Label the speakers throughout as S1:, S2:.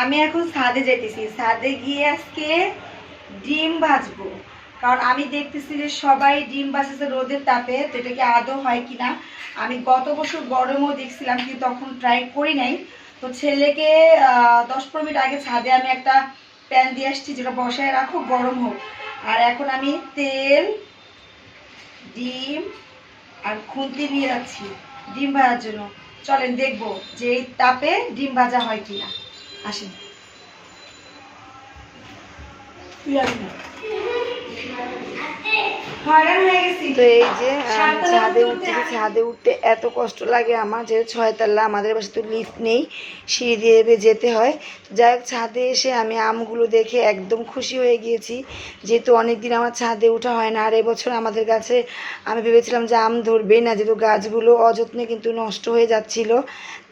S1: আমি এখন ছাদে যেতেছি। ছাদে গিয়ে আজকে ডিম ভাজবো। কারণ আমি দেখতেছি যে সবাই ডিম ভাজতেছে রোদের তাপে, তো এটা কি আদৌ হয় কি না আমি গত বছর গরমও দেখছিলাম, কিন্তু তখন ট্রাই করি নাই। তো ছেলেকে দশ পনেরো মিনিট আগে ছাদে আমি একটা প্যান দিয়ে আসছি, যেটা বসায় রাখো, গরম হোক। আর এখন আমি তেল, ডিম আর খুন্তি নিয়ে যাচ্ছি ডিম ভাজার জন্য। চলেন দেখব যে এই তাপে ডিম ভাজা হয় কিনা। আসেন। তুই
S2: তো এই যে ছাদে
S1: উঠতে
S2: ছাদে উঠতে এত কষ্ট লাগে আমার যে ছয়তলা আমাদের বাসে তো লিফট নেই সিঁড়ি দিয়ে যেতে হয়। তো যাই হোক ছাদে এসে আমি আমগুলো দেখে একদম খুশি হয়ে গিয়েছি যেহেতু অনেক দিন আমার ছাদে ওঠা হয় না আর এবছর আমাদের গাছে আমি ভেবেছিলাম যে আম ধরবেই না যেহেতু গাছগুলো অযত্নে কিন্তু নষ্ট হয়ে যাচ্ছিল।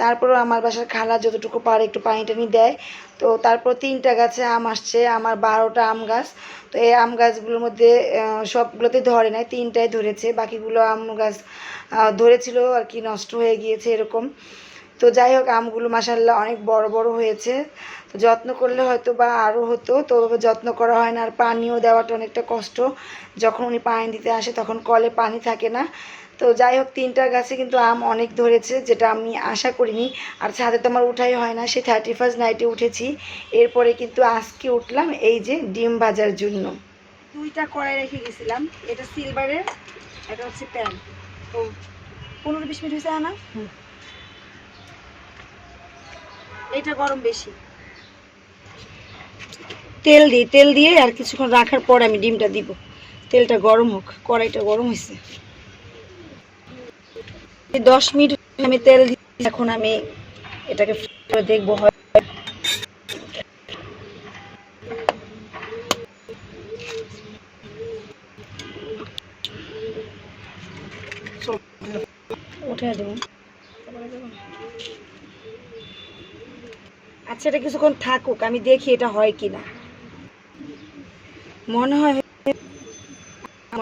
S2: তারপরেও আমার বাসার খালা যতটুকু পারে একটু পানি টানি দেয়। তো তারপর তিনটা গাছে আম আসছে, আমার বারোটা আম গাছ। তো এই আম গাছগুলোর মধ্যে সবগুলোতে ধরে নাই তিনটায় ধরেছে। বাকিগুলো আম গাছ ধরেছিল আর কি, নষ্ট হয়ে গিয়েছে এরকম। তো যাই হোক আমগুলো মাসাল্লাহ অনেক বড় বড় হয়েছে। তো যত্ন করলে হয়তো বা আরও হতো তো ওভাবে যত্ন করা হয় না। আর পানিও দেওয়াটা অনেকটা কষ্ট। যখন উনি পানি দিতে আসে তখন কলে পানি থাকে না। তো যাই হোক তিনটা গাছে কিন্তু আম অনেক ধরেছে যেটা আমি আশা করিনি। আর ছাদে তো আমার উঠাই হয় না সেই থার্টি ফার্স্ট নাইটে উঠেছি। এরপরে কিন্তু আজকে উঠলাম এই যে ডিম ভাজার জন্য।
S1: দুইটা কড়াই রেখে গেছিলাম। এটা সিলভারের এটা হচ্ছে প্যান তো পনেরো বিশ মিনিট হয়েছে না এটা গরম বেশি। তেল দিই, তেল দিয়ে আর কিছুক্ষণ রাখার পর আমি ডিমটা দিব। তেলটা গরম হোক, কড়াইটা গরম হয়েছে। দশ মিনিট আমি তেল দিই এখন আমি এটাকে দেখব হয়। উঠে দেবো। আচ্ছা এটা কিছুক্ষণ থাকুক, আমি দেখি এটা হয় কি না মনে হয়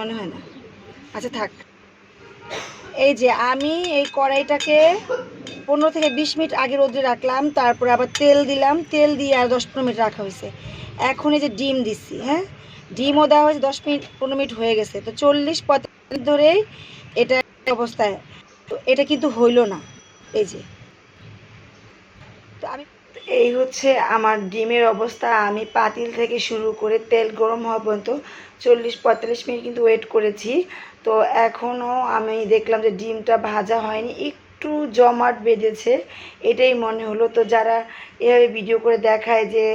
S1: মনে হয় না। আচ্ছা থাক। এই যে আমি এই কড়াইটাকে পনেরো থেকে বিশ মিনিট আগে রোদে রাখলাম, তারপরে আবার তেল দিলাম। তেল দিয়ে আর দশ পনেরো মিনিট রাখা হয়েছে। এখন এই যে ডিম দিচ্ছি হ্যাঁ? ডিমও দেওয়া হয়েছে দশ মিনিট, পনেরো মিনিট হয়ে গেছে। তো চল্লিশ, পঁয়তাল্লিশ ধরেই এটা অবস্থায়। তো এটা কিন্তু হইল না। এই যে
S2: এই হচ্ছে আমার ডিমের অবস্থা। আমি পাতিল থেকে শুরু করে তেল গরম হওয়া পর্যন্ত চল্লিশ, পঁয়তাল্লিশ মিনিট কিন্তু ওয়েট করেছি। তো এখনও আমি দেখলাম যে ডিমটা ভাজা হয়নি, একটু জমাট বেঁধেছে, এটাই মনে হলো। তো যারা এভাবে ভিডিও করে দেখায় যে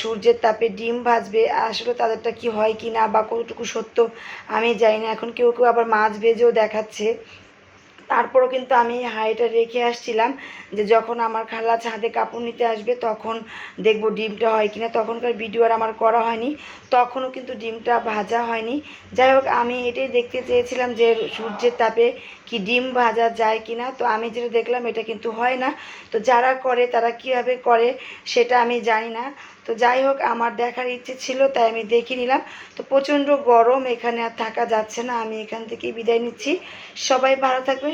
S2: সূর্যের তাপে ডিম ভাজবে, আসলে তাদেরটা কি হয় কি না বা কতটুকু সত্য আমি জানি না। এখন কেউ কেউ আবার মাছ ভেজেও দেখাচ্ছে। তারপরও কিন্তু আমি হাঁড়িটা রেখে আসছিলাম যে যখন আমার খালা ছাদে কাপড় নিতে আসবে তখন দেখব ডিমটা হয় কিনা। তখনকার ভিডিও আর আমার করা হয়নি। তখনও কিন্তু ডিমটা ভাজা হয়নি। যাই হোক, আমি এটাই দেখতে চেয়েছিলাম যে সূর্যের তাপে কি ডিম ভাজা যায় কিনা। তো আমি যেটা দেখলাম এটা কিন্তু হয় না। তো যারা করে, তারা কীভাবে করে সেটা আমি জানি না। তো যাই হোক, আমার দেখার ইচ্ছে ছিল, তাই আমি দেখে নিলাম। তো প্রচণ্ড গরম এখানে আর থাকা যাচ্ছে না। আমি এখান থেকেই বিদায় নিচ্ছি। সবাই ভালো থাকবেন